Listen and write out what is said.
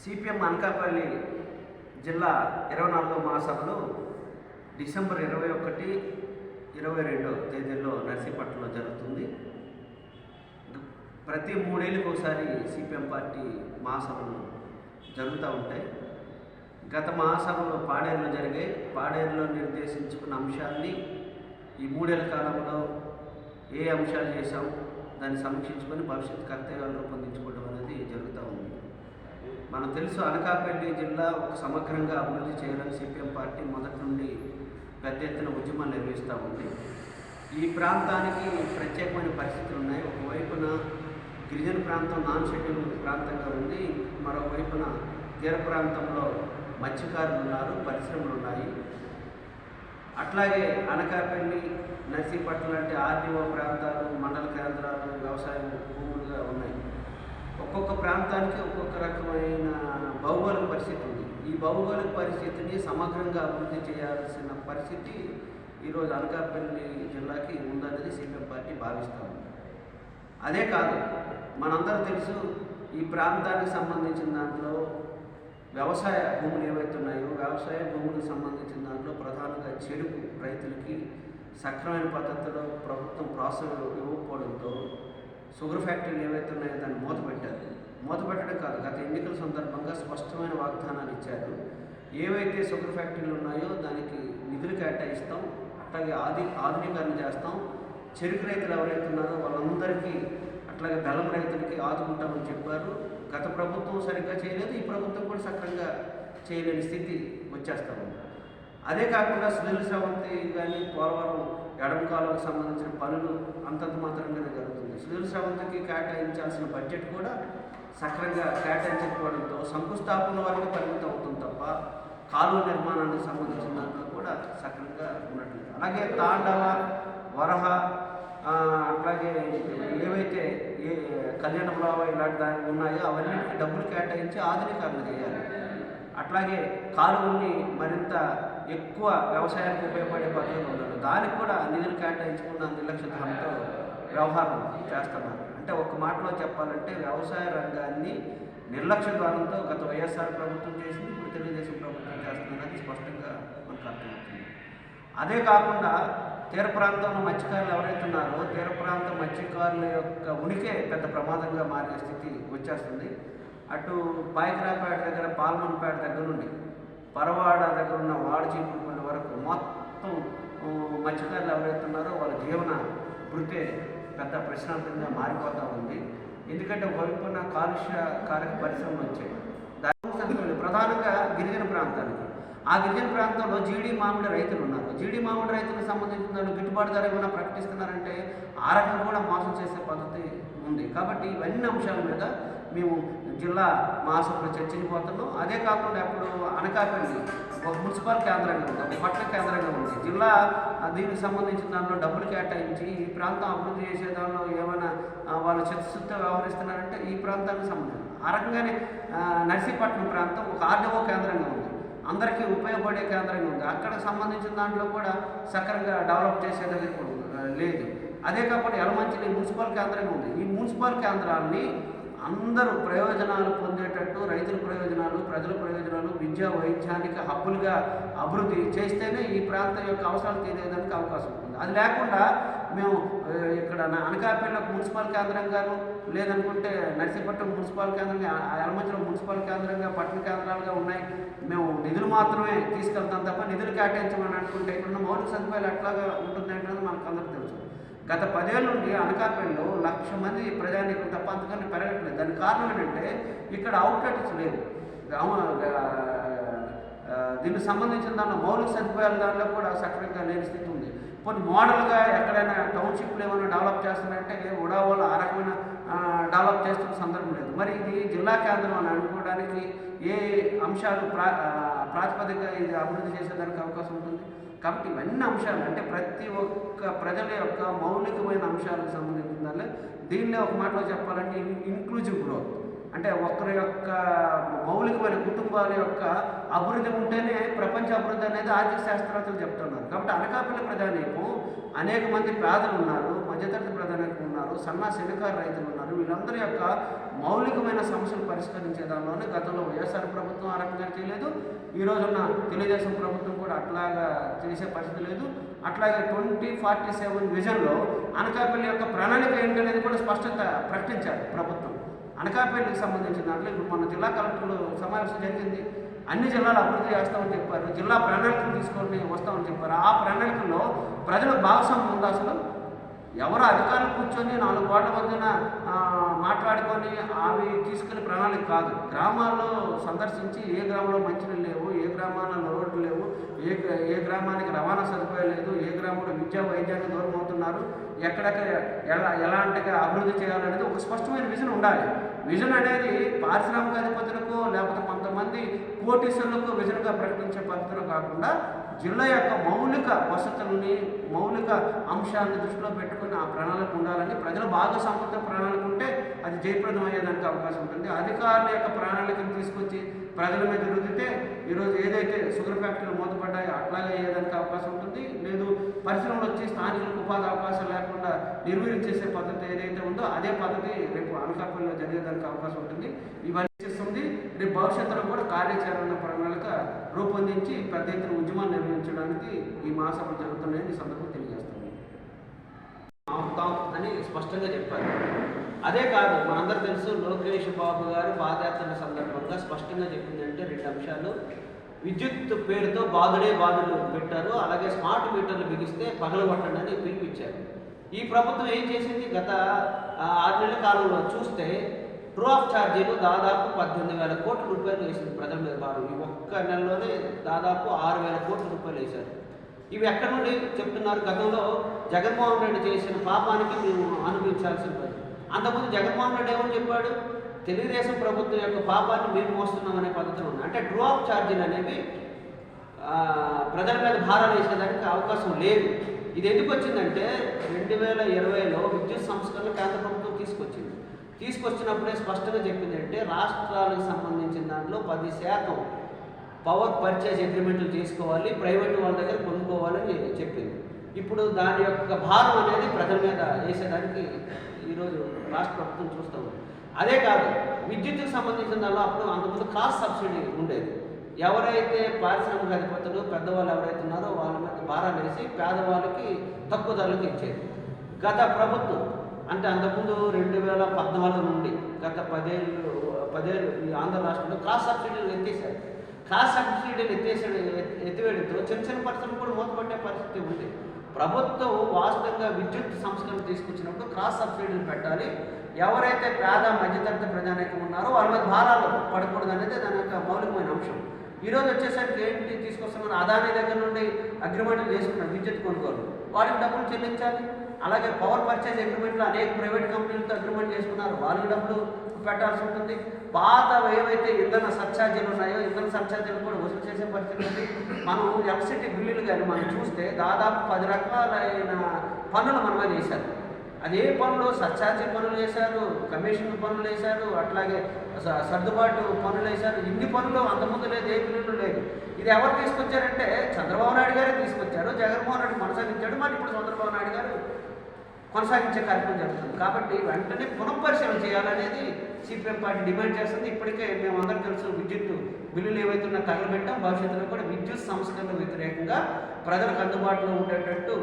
CPM Anakapalli జిల్లా ఇరవై నాలుగో మహాసభలో డిసెంబర్ ఇరవై ఒకటి ఇరవై రెండో తేదీల్లో నర్సీపట్నంలో జరుగుతుంది. ప్రతి మూడేళ్ళకి ఒకసారి సిపిఎం పార్టీ మహాసభలు జరుగుతూ ఉంటాయి. గత మహాసభలు పాడేరులో జరిగాయి. పాడేరులో నిర్దేశించుకున్న అంశాన్ని ఈ మూడేళ్ళ కాలంలో ఏ అంశాలు చేశాం దాన్ని సమీక్షించుకొని భవిష్యత్ కర్తవ్యాలు రూపొందించుకోవడం అనేది జరుగుతూ మనకు తెలుసు అనకాపల్లి జిల్లా ఒక సమగ్రంగా అభివృద్ధి చేయాలని సిపిఎం పార్టీ మొదటి నుండి పెద్ద ఎత్తున ఉద్యమం నిర్వహిస్తూ ఉంది. ఈ ప్రాంతానికి ప్రత్యేకమైన పరిస్థితులు ఉన్నాయి. ఒకవైపున గిరిజన ప్రాంతం నాన్ షెడ్యూల్ ప్రాంతంగా ఉంది. మరోవైపున తీర ప్రాంతంలో మత్స్యకారులు ఉన్నారు పరిశ్రమలు ఉన్నాయి. అట్లాగే అనకాపల్లి నర్సీపట్నం లాంటి ఆర్డీఓ ప్రాంతాలు మండల కేంద్రాలు వ్యవసాయ భూములుగా ఉన్నాయి. ఒక్కొక్క ప్రాంతానికి ఒక్కొక్క రకమైన భౌగోళిక పరిస్థితి ఉంది. ఈ భౌగోళిక పరిస్థితిని సమగ్రంగా అభివృద్ధి చేయాల్సిన పరిస్థితి ఈరోజు అనకాపల్లి జిల్లాకి ఉందనేది సిపిఎం పార్టీ భావిస్తాము అదే కాదు మనందరూ తెలుసు ఈ ప్రాంతానికి సంబంధించిన దాంట్లో వ్యవసాయ భూములు ఏవైతే ఉన్నాయో వ్యవసాయ భూములకు సంబంధించిన దాంట్లో ప్రధానంగా చెరుకు రైతులకి సక్రమైన పద్ధతిలో ప్రభుత్వం ప్రోత్సాహం ఇవ్వకపోవడంతో షుగర్ ఫ్యాక్టరీలు ఏవైతే ఉన్నాయో దాన్ని మూతపెట్టారు మూతపెట్టడం కాదు గత ఎన్నికల సందర్భంగా స్పష్టమైన వాగ్దానాలు ఇచ్చారు. ఏవైతే షుగర్ ఫ్యాక్టరీలు ఉన్నాయో దానికి నిధులు కేటాయిస్తాం అట్లాగే ఆది ఆధునీకరణ చేస్తాం. చెరుకు రైతులు ఎవరైతే ఉన్నారో వాళ్ళందరికీ అట్లాగే బెల్లం రైతులకి ఆదుకుంటామని చెప్పారు. గత ప్రభుత్వం సరిగ్గా చేయలేదు ఈ ప్రభుత్వం కూడా సక్రంగా చేయలేని స్థితి వచ్చేస్తాము అదే కాకుండా సునీల్ శ్రవంతి కానీ పోలవరం ఎడమ కాలువకు సంబంధించిన పనులు అంతంత మాత్రంగానే జరుగుతుంది. సుధీర్ శ్రవంతికి కేటాయించాల్సిన బడ్జెట్ కూడా సక్రంగా కేటాయించకపోవడంతో శంకుస్థాపన వరకు పరిమితం అవుతుంది తప్ప కాలువ నిర్మాణానికి సంబంధించిన దాంట్లో కూడా సక్రంగా ఉన్నట్లేదు అలాగే తాండవ వరహ అట్లాగే ఏవైతే ఏ కళ్యాణంలో ఇలాంటి దాని ఉన్నాయో అవన్నీ డబ్బులు కేటాయించి ఆధునీకరణ చేయాలి. అట్లాగే కాలువల్ని మరింత ఎక్కువ వ్యవసాయానికి ఉపయోగపడే పద్ధతులు ఉన్నారు దానికి కూడా నిధులు కేటాయించుకున్న నిర్లక్ష్యంతో వ్యవహారం చేస్తున్నారు. అంటే ఒక మాటలో చెప్పాలంటే వ్యవసాయ రంగాన్ని నిర్లక్ష్య ద్వారంతో గత వైఎస్ఆర్ ప్రభుత్వం చేసింది ఇప్పుడు తెలుగుదేశం ప్రభుత్వం చేస్తుందని స్పష్టంగా మనకు అర్థమవుతుంది. అదే కాకుండా తీర ప్రాంతంలో మత్స్యకారులు ఎవరైతే ఉన్నారో తీర ప్రాంత మత్స్యకారుల యొక్క ఉనికే పెద్ద ప్రమాదంగా మారే స్థితి వచ్చేస్తుంది. అటు పాయకరాపేట దగ్గర పాల్మన్పేట దగ్గర నుండి పరవాడ దగ్గర ఉన్న వాడచీపుకుంట వరకు మొత్తం మత్స్యకారులు ఎవరైతే ఉన్నారో వాళ్ళ జీవన వృత్తే పెద్ద ప్రశ్నార్థంగా మారిపోతూ ఉంది. ఎందుకంటే వైపున కాలుష్య కారక పరిశ్రమలు వచ్చాయి. దాని ప్రధానంగా గిరిజన ప్రాంతానికి. ఆ గిరిజన ప్రాంతంలో జీడి మామిడి రైతులు ఉన్నారు. జీడి మామిడి రైతులకు సంబంధించిన గిట్టుబాటు ధర ఏమైనా ప్రకటిస్తున్నారంటే ఆ రకంగా కూడా మోసం చేసే పద్ధతి ఉంది. కాబట్టి ఇవన్నీ అంశాల మీద మేము జిల్లా మహాసభలో చర్చించిపోతున్నాం అదే కాకుండా ఇప్పుడు అనకాపల్లి ఒక మున్సిపల్ కేంద్రంగా ఉంది ఒక పట్టణ కేంద్రంగా ఉంది. జిల్లా దీనికి సంబంధించిన దాంట్లో డబ్బులు కేటాయించి ఈ ప్రాంతం అభివృద్ధి చేసే దానిలో ఏమైనా వాళ్ళు చిత్తశుద్ధితో వ్యవహరిస్తున్నారంటే ఈ ప్రాంతానికి సంబంధించి. ఆ రకంగానే నర్సీపట్నం ప్రాంతం ఒక ఆర్డీఓ కేంద్రంగా ఉంది. అందరికీ ఉపయోగపడే కేంద్రంగా ఉంది. అక్కడ సంబంధించిన దాంట్లో కూడా సక్రంగా డెవలప్ చేసే దగ్గర లేదు. అదే కాకుండా ఎలమంచిలి మున్సిపల్ కేంద్రంగా ఉంది. ఈ మున్సిపల్ కేంద్రాన్ని అందరూ ప్రయోజనాలు పొందేటట్టు రైతుల ప్రయోజనాలు ప్రజల ప్రయోజనాలు విద్యా వైద్యానికి హబ్బులుగా అభివృద్ధి చేస్తేనే ఈ ప్రాంతం యొక్క అవసరాలు తీరేదానికి అవకాశం ఉంటుంది అది లేకుండా మేము ఇక్కడ నా- మున్సిపల్ కేంద్రంగాను లేదనుకుంటే నర్సీపట్నం మున్సిపల్ కేంద్రంగా ఆ మున్సిపల్ కేంద్రంగా పట్టణ కేంద్రాలుగా ఉన్నాయి. మేము నిధులు మాత్రమే తీసుకెళ్తాం తప్ప నిధులు కేటాయించమని అనుకుంటే ఇక్కడ మౌలిక సదుపాయాలు ఎట్లాగా ఉంటుంది అనేది మనకు అందరికీ తెలుసు. గత పదేళ్ళ నుండి అనకాపల్లిలో లక్ష మంది ప్రజానీకులు తప్ప అంతకన్నా పెరగట్లేదు. దానికి కారణం ఏంటంటే ఇక్కడ అవుట్లెట్స్ లేవు దీనికి సంబంధించిన దాంట్లో మౌలిక సదుపాయాల దాంట్లో కూడా సక్రమంగా లేని స్థితి ఉంది. కొన్ని మోడల్గా ఎక్కడైనా టౌన్షిప్లు ఏమైనా డెవలప్ చేస్తున్నారంటే ఉడావోలు ఆ రకమైన డెవలప్ చేస్తున్న సందర్భం లేదు. మరి ఇది జిల్లా కేంద్రం అని అనుకోవడానికి ఏ అంశాలు ప్రా ప్రాతిపదికగా ఇది అభివృద్ధి చేసేదానికి అవకాశం ఉంటుంది? కాబట్టి ఇవన్నీ అంశాలు అంటే ప్రతి ఒక్క ప్రజల యొక్క మౌలికమైన అంశాలకు సంబంధించిన దానిలో దీనిలో ఒక మాటలో చెప్పాలంటే ఇన్క్లూజివ్ గ్రోత్ అంటే ఒకరి యొక్క మౌలికమైన కుటుంబాల యొక్క అభివృద్ధి ఉంటేనే ప్రపంచ అభివృద్ధి అనేది ఆర్థిక శాస్త్రవేత్తలు చెప్తున్నారు. కాబట్టి అనకాపల్లి ప్రజానీకం అనేక మంది పేదలు ఉన్నారు మధ్యతరగతి ప్రజానీకం ఉన్నారు సన్న శనికారు రైతులు ఉన్నారు. వీళ్ళందరి యొక్క మౌలికమైన సమస్యలు పరిష్కరించే దానిలోనే గతంలో వైఎస్ఆర్ ప్రభుత్వం ఆ రకంగా చేయలేదు. ఈ రోజున తెలుగుదేశం ప్రభుత్వం కూడా అట్లాగా చేసే పరిస్థితి లేదు. అట్లాగే ట్వంటీ ఫార్టీ సెవెన్ విజన్లో అనకాపల్లి యొక్క ప్రణాళిక ఏంటనేది కూడా స్పష్టత ప్రకటించారు ప్రభుత్వం. అనకాపల్లికి సంబంధించిన దాంట్లో ఇప్పుడు మన జిల్లా కలెక్టర్లు సమావేశం జరిగింది. అన్ని జిల్లాలు అభివృద్ధి చేస్తామని చెప్పారు. జిల్లా ప్రణాళికలు తీసుకొని వస్తామని చెప్పారు. ఆ ప్రణాళికల్లో ప్రజల భాగస్వామ్యం ఉందా అసలు? ఎవరు అధికారులు కూర్చొని నాలుగు కోట్ల మధ్యన మాట్లాడుకొని అవి తీసుకునే ప్రణాళిక కాదు. గ్రామాల్లో సందర్శించి ఏ గ్రామంలో మంచినీళ్ళు లేవు ఏ గ్రామాలలో రోడ్లు లేవు ఏ ఏ గ్రామానికి రవాణా సదుపాయం లేదు ఏ గ్రామంలో విద్యా వైద్యానికి దూరం అవుతున్నారు ఎక్కడెక్కడ ఎలా ఎలాంటిగా అభివృద్ధి చేయాలనేది ఒక స్పష్టమైన విజన్ ఉండాలి. విజన్ అనేది పారిశ్రామిక అధిపతులకు లేకపోతే కొంతమంది కోటీశ్వరులకు విజన్గా ప్రకటించే పద్ధతిలో కాకుండా జిల్లా యొక్క మౌలిక వసతులని మౌలిక అంశాలను దృష్టిలో పెట్టుకుని ఆ ప్రణాళిక ఉండాలని ప్రజల భాగస్వామ్యత ప్రణాళిక ఉంటే అది జయప్రదం అయ్యేదానికి అవకాశం ఉంటుంది. అధికారుల యొక్క ప్రణాళికను తీసుకొచ్చి ప్రజల మీద రుద్దితే ఈరోజు ఏదైతే షుగర్ ఫ్యాక్టరీలు మూతపడ్డాయో అట్లాగే అయ్యేదానికి అవకాశం ఉంటుంది. లేదు పరిశ్రమలు వచ్చి స్థానికులకు ఉపాధి అవకాశం లేకుండా నిర్వీర్యం చేసే పద్ధతి ఏదైతే ఉందో అదే పద్ధతి రేపు అనకాపల్లిలో జరిగేదానికి అవకాశం ఉంటుంది. ఇవన్నీ చేస్తుంది. రేపు భవిష్యత్తులో కూడా కార్యాచరణ ప్రణాళిక రూపొందించి పెద్ద ఎత్తున ఉద్యమాన్ని అనేది ఈ మాసంలో జరుగుతున్నాయని ఈ సందర్భంగా తెలియజేస్తాను ఆపుతాం అని స్పష్టంగా చెప్పారు. అదే కాదు మనందరూ తెలుసు లోకేష్ బాబు గారు పాదయాత్ర సందర్భంగా స్పష్టంగా చెప్పింది అంటే రెండు అంశాలు. విద్యుత్ పేరుతో బాధుడే బాధలు పెట్టారు. అలాగే స్మార్ట్ మీటర్లు బిగిస్తే పగలగొట్టండి అని పిలిపించారు. ఈ ప్రభుత్వం ఏం చేసింది? గత ఆరు నెలల కాలంలో చూస్తే ట్రూ ఆఫ్ ఛార్జీలు దాదాపు పద్దెనిమిది వేల కోట్ల రూపాయలు వేసింది ప్రజల మీద భారం. ఈ ఒక్క నెలలోనే దాదాపు ఆరు వేల కోట్ల రూపాయలు వేశారు. ఇవి ఎక్కడి నుండి చెప్తున్నారు? గతంలో జగన్మోహన్ రెడ్డి చేసిన పాపానికి మేము అనుభవించాల్సి పని. అంతకుముందు జగన్మోహన్ రెడ్డి ఏమని చెప్పాడు? తెలుగుదేశం ప్రభుత్వం యొక్క పాపాన్ని మేము మోస్తున్నాం అనే పద్ధతిలో ఉంది అంటే డ్రాప్ ఛార్జీలు అనేవి ప్రజల మీద భారాలు వేసేదానికి అవకాశం లేదు. ఇది ఎందుకు వచ్చిందంటే రెండు వేల ఇరవైలో విద్యుత్ సంస్కరణ కేంద్ర ప్రభుత్వం తీసుకొచ్చింది. తీసుకొచ్చినప్పుడే స్పష్టంగా చెప్పింది అంటే రాష్ట్రాలకు సంబంధించిన దాంట్లో పది శాతం పవర్ పర్చేజ్ అగ్రిమెంట్లు చేసుకోవాలి ప్రైవేట్ వాళ్ళ దగ్గర కొనుక్కోవాలని చెప్పింది. ఇప్పుడు దాని యొక్క భారం అనేది ప్రజల మీద వేసేదానికి ఈరోజు రాష్ట్ర ప్రభుత్వం చూస్తూ ఉంది. అదే కాదు విద్యుత్కి సంబంధించిన దానిలో అప్పుడు అంతకుముందు క్రాస్ సబ్సిడీ ఉండేది. ఎవరైతే పారిశ్రామిక అధిపతులు పెద్దవాళ్ళు ఎవరైతే ఉన్నారో వాళ్ళ మీద భారాలు వేసి పేదవాళ్ళకి తక్కువ ధరలకు ఇచ్చేది. గత ప్రభుత్వం అంటే అంతకుముందు రెండు వేల పద్నాలుగు నుండి గత పదేళ్ళు పదేళ్ళు ఈ ఆంధ్ర రాష్ట్రంలో క్రాస్ సబ్సిడీలు ఎత్తేసారు క్రాస్ సబ్సిడీలు ఎత్తేసాడు ఎత్తివేయడంతో చిన్న చిన్న పరిశ్రమలు కూడా మూతపడే పరిస్థితి ఉంది. ప్రభుత్వం వాస్తవంగా విద్యుత్ సంస్కరణ తీసుకొచ్చినప్పుడు క్రాస్ సబ్సిడీలు పెట్టాలి. ఎవరైతే పేద మధ్యతరగతి ప్రజానీకం ఉన్నారో వాళ్ళ మీద భారాలు పడకూడదు అనేది దాని యొక్క మౌలికమైన అంశం. ఈరోజు వచ్చేసరికి ఏంటి తీసుకొస్తున్నారు అదాని దగ్గర నుండి అగ్రిమెంట్లు చేసుకున్నారు విద్యుత్ కొనుగోలు. వాటికి డబ్బులు చెల్లించాలి. అలాగే పవర్ పర్చేజ్ అగ్రిమెంట్లు అనేక ప్రైవేట్ కంపెనీలతో అగ్రిమెంట్ చేసుకున్నారు. వాళ్ళు డబ్బులు పెట్టాల్సి ఉంటుంది. పాత ఏవైతే ఇంధన సర్ఛార్జీలు ఉన్నాయో ఇంధన సర్ఛార్జీలు కూడా వసూలు చేసే పరిస్థితి ఉంది. మనం ఎలక్ట్రిసిటీ బిల్లులు కానీ మనం చూస్తే దాదాపు పది రకాలైన పన్నులు మనమే చేశారు వేశారు. అదే పనులు సర్ఛార్జీ పనులు వేశారు కమిషన్ పనులు వేశారు అట్లాగే స- సర్దుబాటు పనులు వేశారు. ఇన్ని పనులు అంతకుముందు లేదు ఏ బిల్లులు లేదు ఇది ఎవరు తీసుకొచ్చారంటే చంద్రబాబు నాయుడు గారే తీసుకొచ్చారు జగన్మోహన్ రెడ్డి కొనసాగించాడు మరి ఇప్పుడు కొనసాగించే కార్యక్రమం జరుగుతుంది. కాబట్టి వెంటనే పునఃపరిశీలన చేయాలనేది సిపిఎం పార్టీ డిమాండ్ చేస్తుంది. ఇప్పటికే మేము అందరం తెలుసు విద్యుత్ బిల్లులు ఏవైతే ఉన్నా తగలబెట్టాం భవిష్యత్తులో కూడా విద్యుత్ సంస్కరణ వ్యతిరేకంగా ప్రజలకు అందుబాటులో ఉండేటట్టు